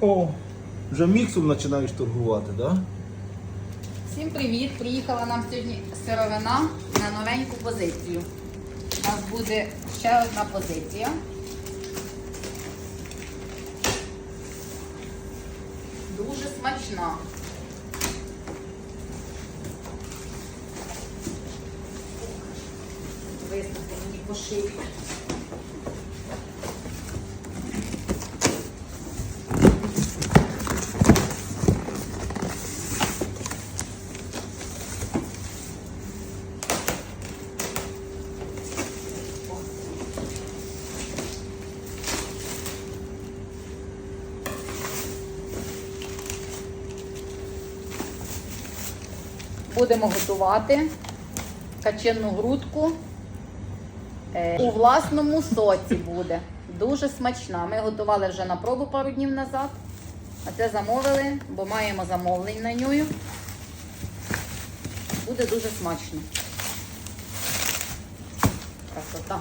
О, вже міксом починаєш торгувати, так? Да? Всім привіт! Приїхала нам сьогодні сировина на новеньку позицію. У нас буде ще одна позиція. Дуже смачна. Виставте мені по Будемо готувати качену грудку е, у власному соці буде. Дуже смачна. Ми готували вже на пробу пару днів назад. А це замовили, бо маємо замовлень на нього. Буде дуже смачно. Красота.